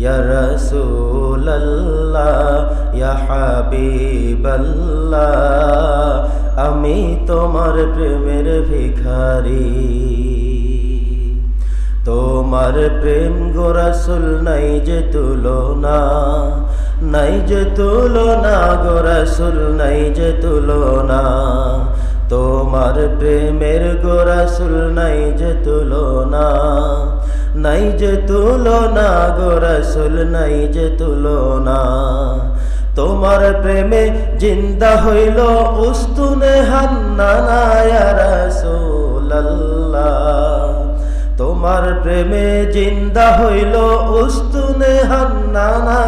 ইয়া রাসূলুল্লাহ ইয়া হাবিবাল্লাহ আমি তোমার প্রেমের ভিখারি। তোমার প্রেম গোরাসুল নাই যে তুলনা, নাই যে তুলনা গোরাসুল নাই যে তুলনা। তোমার প্রেমের গোরাসুল নাই যে তুলনা। নাই যে তুলনা গোরাসুল নাই যে তুলনা। তোমার প্রেমে জিন্দা হইল উস্তুনে হান্নানা তোমার প্রেমে জিন্দা হইল উস্তুনে হান্নানা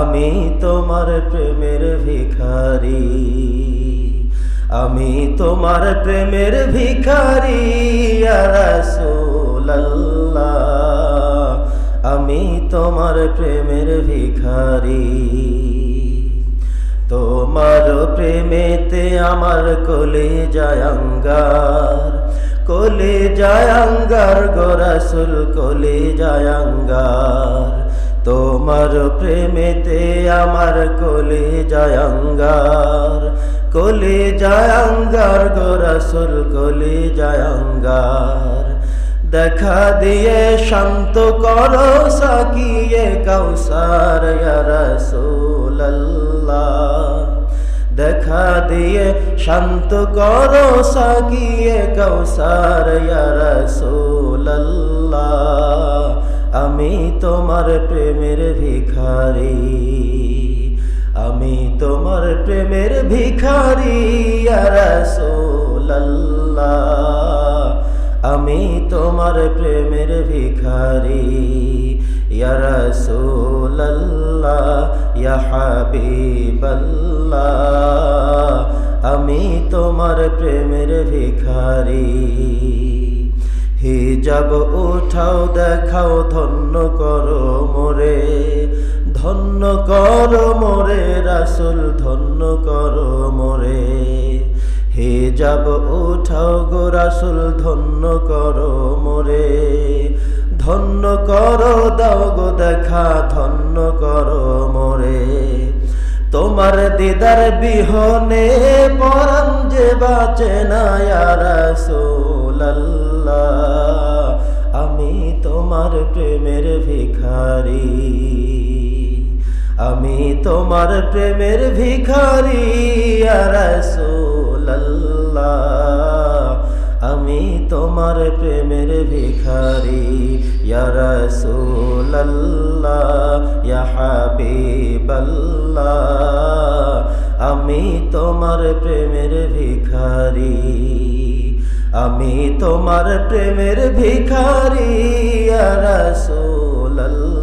আমি তোমার প্রেমের ভিখারি। আমি তোমার প্রেমের ভিখারি রাসূলুল্লাহ। আমি তোমার প্রেমের ভিখারি। তোমার প্রেমেতে আমার কলে জায়াঙ্গার কলে জায়াঙ্গার গোরাসুল কলে জায়াঙ্গার তোমার প্রেমেতে আমার কলে জায়াঙ্গার কলে জায়াঙ্গার গোরাসুল কলে জায়াঙ্গার দেখা দিয়ে শান্ত করো, সাকিয়ে কৌসার রাসূলুল্লাহ। দেখা দিয়ে শান্ত করো, সাকিয়ে কৌসার রাসূলুল্লাহ। আমি তোমার প্রেমের ভিখারি। তোমার প্রেমের ভিখারি রাসূলুল্লাহ। আমি তোমার প্রেমের ভিখারি ইয়া রাসূলুল্লাহ, ইয়া হাবিবাল্লাহ। আমি তোমার প্রেমের ভিখারি। হিজাব উঠাও, দেখাও, ধন্য করো মোরে। ধন্য করো মোরে রাসুল, ধন্য করো মোরে। যাব উঠাও গো রাসুল, ধন্য করো মোরে। ধন্য করো, দাও গো দেখা, ধন্য করো মোরে। তোমার দিদার বিহনে পরাণ যে বাঁচে না আমি তোমার প্রেমের ভিখারি। আমি তোমার প্রেমের ভিখারি, ইয়া রাসূলুল্লাহ। আমি তোমার প্রেমের ভিখারি, ইয়া রাসূলুল্লাহ, ইয়া হাবিবাল্লাহ। আমি তোমার প্রেমের ভিখারি, আমি তোমার প্রেমের ভিখারি, ইয়া রাসূলুল্লাহ।